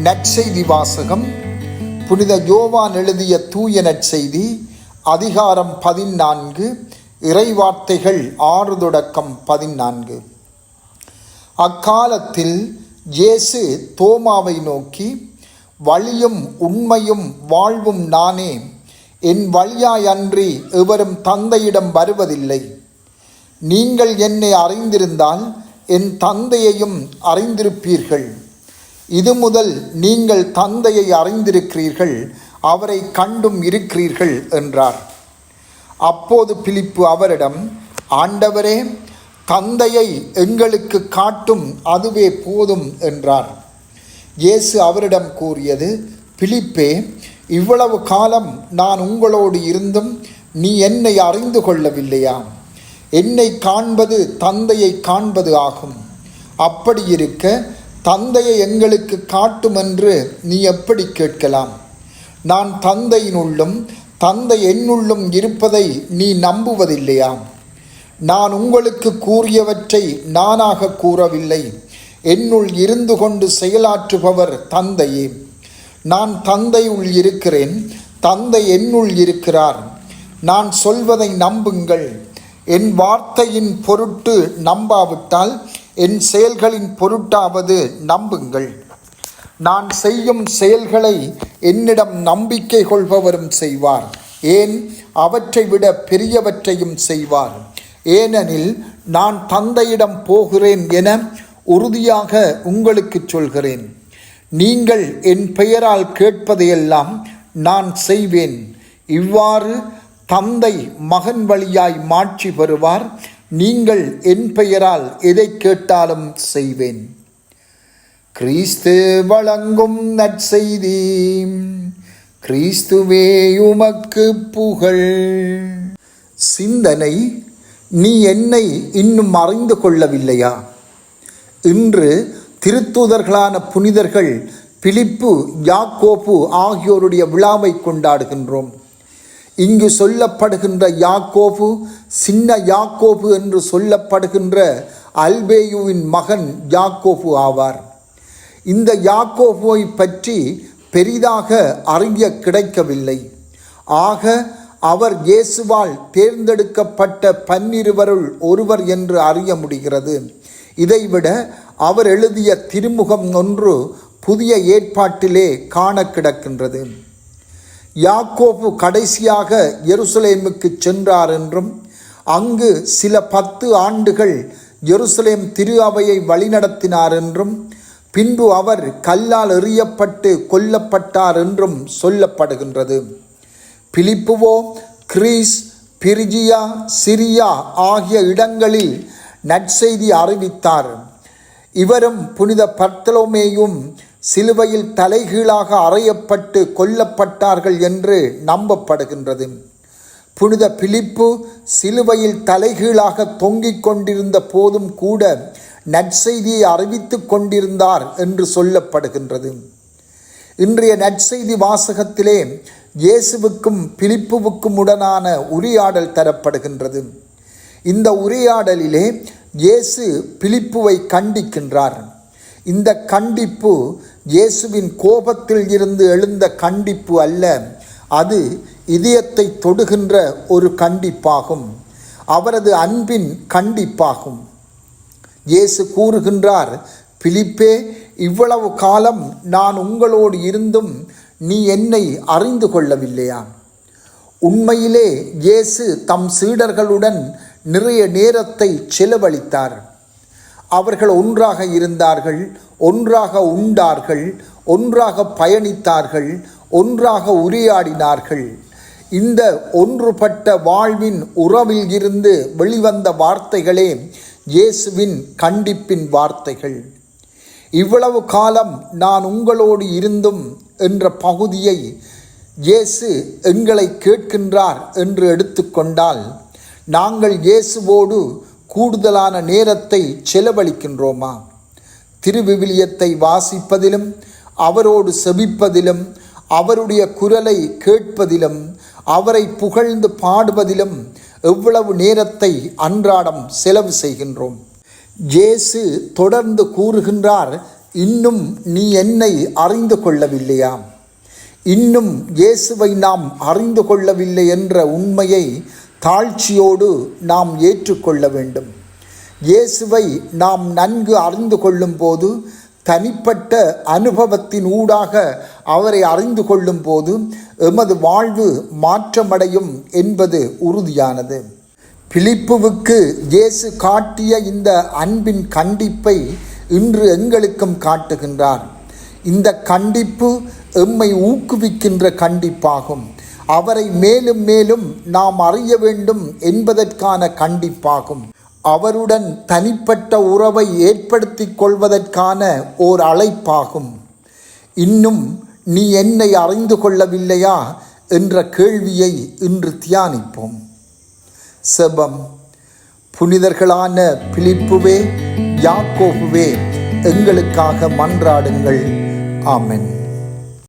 நற்செய்தி வாசகம். புனித யோவான் எழுதிய தூய நற்செய்தி அதிகாரம் பதினான்கு இறைவார்த்தைகள் ஆறு தொடக்கம் பதினான்கு. அக்காலத்தில் இயேசு தோமாவை நோக்கி வழியும் உண்மையும் வாழ்வும் நானே. என் வழியாயன்றி எவரும் தந்தையிடம் வருவதில்லை. நீங்கள் என்னை அறிந்திருந்தால் என் தந்தையையும் அறிந்திருப்பீர்கள். இது முதல் நீங்கள் தந்தையை அறிந்திருக்கிறீர்கள் அவரை கண்டும் இருக்கிறீர்கள் என்றார். அப்போது பிலிப்பு அவரிடம் ஆண்டவரே தந்தையை எங்களுக்கு காட்டும் அதுவே போதும் என்றார். இயேசு அவரிடம் கூறியது பிலிப்பே இவ்வளவு காலம் நான் உங்களோடு இருந்தும் நீ என்னை அறிந்து கொள்ளவில்லையா என்னை காண்பது தந்தையை காண்பது ஆகும். அப்படி இருக்க தந்தையை எங்களுக்கு காட்டும் என்று நீ எப்படி கேட்கலாம்? நான் தந்தையினுள்ளும் தந்தை என்னுள்ளும் இருப்பதை நீ நம்புவதில்லையாம். நான் உங்களுக்கு கூறியவற்றை நானாக கூறவில்லை. என்னுள் இருந்து கொண்டு செயலாற்றுபவர் தந்தையே. நான் தந்தையுள் இருக்கிறேன் தந்தை என்னுள் இருக்கிறார். நான் சொல்வதை நம்புங்கள். என் வார்த்தையின் பொருட்டு நம்பாவிட்டால் என் செயல்களின் பொருட்டாவது நம்புங்கள். நான் செய்யும் செயல்களை என்னிடம் நம்பிக்கை கொள்பவரும் செய்வார். ஏன்? அவற்றை விட பெரியவற்றையும் செய்வார். ஏனெனில் நான் தந்தையிடம் போகிறேன் என உறுதியாக உங்களுக்கு சொல்கிறேன். நீங்கள் என் பெயரால் கேட்பதையெல்லாம் நான் செய்வேன். இவ்வாறு தந்தை மகன் வழியாய் மாட்சி பெறுவார். நீங்கள் என் பெயரால் எதை கேட்டாலும் செய்வேன். கிறிஸ்து வழங்கும் நற்செய்தி கிறிஸ்துவே உமக்கு புகழ். சிந்தனை நீ என்னை இன்னும் அறிந்து கொள்ளவில்லையா? இன்று திருத்தூதர்களான புனிதர்கள் பிலிப்பு யாக்கோப்பு ஆகியோருடைய விழாவை கொண்டாடுகின்றோம். இங்கு சொல்லப்படுகின்ற யாக்கோபு சின்ன யாக்கோபு என்று சொல்லப்படுகின்ற அல்பேயுவின் மகன் யாக்கோபு ஆவார். இந்த யாக்கோபுவை பற்றி பெரிதாக அறிய கிடைக்கவில்லை. ஆக அவர் இயேசுவால் தேர்ந்தெடுக்கப்பட்ட பன்னிருவருள் ஒருவர் என்று அறிய முடிகிறது. இதைவிட அவர் எழுதிய திருமுகம் ஒன்று புதிய ஏற்பாட்டிலே காண கிடக்கின்றது. யாக்கோபு கடைசியாக எருசலேமுக்கு சென்றார் என்றும் அங்கு சில பத்து ஆண்டுகள் எருசலேம் திரு அவையை வழிநடத்தினார் என்றும் பின்பு அவர் கல்லால் எறியப்பட்டு கொல்லப்பட்டார் என்றும் சொல்லப்படுகின்றது. பிலிப்புவோ கிரீஸ் பிரிஜியா சிரியா ஆகிய இடங்களில் நற்செய்தி அறிவித்தார். இவரும் புனித பர்த்தலோமேயும் சிலுவையில் தலைகீழாக அறையப்பட்டு கொல்லப்பட்டார்கள் என்று நம்பப்படுகின்றது. புனித பிலிப்பு சிலுவையில் தலைகீழாக தொங்கிக் கொண்டிருந்த போதும் கூட நற்செய்தியை அறிவித்துக் கொண்டிருந்தார் என்று சொல்லப்படுகின்றது. இன்றைய நற்செய்தி வாசகத்திலே இயேசுவுக்கும் பிலிப்புவுக்கும் உடனான உரையாடல் தரப்படுகின்றது. இந்த உரையாடலிலே இயேசு பிலிப்புவை கண்டிக்கின்றார். இந்த கண்டிப்பு இயேசுவின் கோபத்தில் இருந்து எழுந்த கண்டிப்பு அல்ல. அது இதயத்தை தொடுகின்ற ஒரு கண்டிப்பாகும். அவரது அன்பின் கண்டிப்பாகும். இயேசு கூறுகின்றார் பிலிப்பே இவ்வளவு காலம் நான் உங்களோடு இருந்தும் நீ என்னை அறிந்து கொள்ளவில்லையா? உண்மையிலே இயேசு தம் சீடர்களுடன் நிறைய நேரத்தை செலவழித்தார். அவர்கள் ஒன்றாக இருந்தார்கள் ஒன்றாக உண்டார்கள் ஒன்றாக பயணித்தார்கள் ஒன்றாக உரையாடினார்கள். இந்த ஒன்றுபட்ட வாழ்வின் உறவில் இருந்து வெளிவந்த வார்த்தைகளே இயேசுவின் கண்டிப்பின் வார்த்தைகள். இவ்வளவு காலம் நான் உங்களோடு இருந்தும் என்ற பகுதியை இயேசு எங்களை கேட்கின்றார் என்று எடுத்துக்கொண்டால் நாங்கள் இயேசுவோடு கூடுதலான நேரத்தை செலவழிக்கின்றோமா? திருவிவிலியத்தை வாசிப்பதிலும் அவரோடு செபிப்பதிலும் அவருடைய குரலை கேட்பதிலும் அவரை புகழ்ந்து பாடுவதிலும் எவ்வளவு நேரத்தை அன்றாடம் செலவு செய்கின்றோம்? ஜேசு தொடர்ந்து கூறுகின்றார் இன்னும் நீ என்னை அறிந்து கொள்ளவில்லையாம். இன்னும் இயேசுவை நாம் அறிந்து கொள்ளவில்லை என்ற உண்மையை தாழ்ச்சியோடு நாம் ஏற்றுக்கொள்ள வேண்டும். இயேசுவை நாம் நன்கு அறிந்து கொள்ளும்போது தனிப்பட்ட அனுபவத்தின் ஊடாக அவரை அறிந்து கொள்ளும்போது எமது வாழ்வு மாற்றமடையும் என்பது உறுதியானது. பிலிப்புவுக்கு இயேசு காட்டிய இந்த அன்பின் கண்டிப்பை இன்று எங்களுக்கும் காட்டுகின்றார். இந்த கண்டிப்பு எம்மை ஊக்குவிக்கின்ற கண்டிப்பாகும். அவரை மேலும் மேலும் நாம் அறிய வேண்டும் என்பதற்கான கண்டிப்பாகும். அவருடன் தனிப்பட்ட உறவை ஏற்படுத்திக் கொள்வதற்கான ஓர் அழைப்பாகும். இன்னும் நீ என்னை அறிந்து கொள்ளவில்லையா என்ற கேள்வியை இன்று தியானிப்போம். செபம். புனிதர்களான பிலிப்புவே யாக்கோபுவே எங்களுக்காக மன்றாடுங்கள். ആമൻ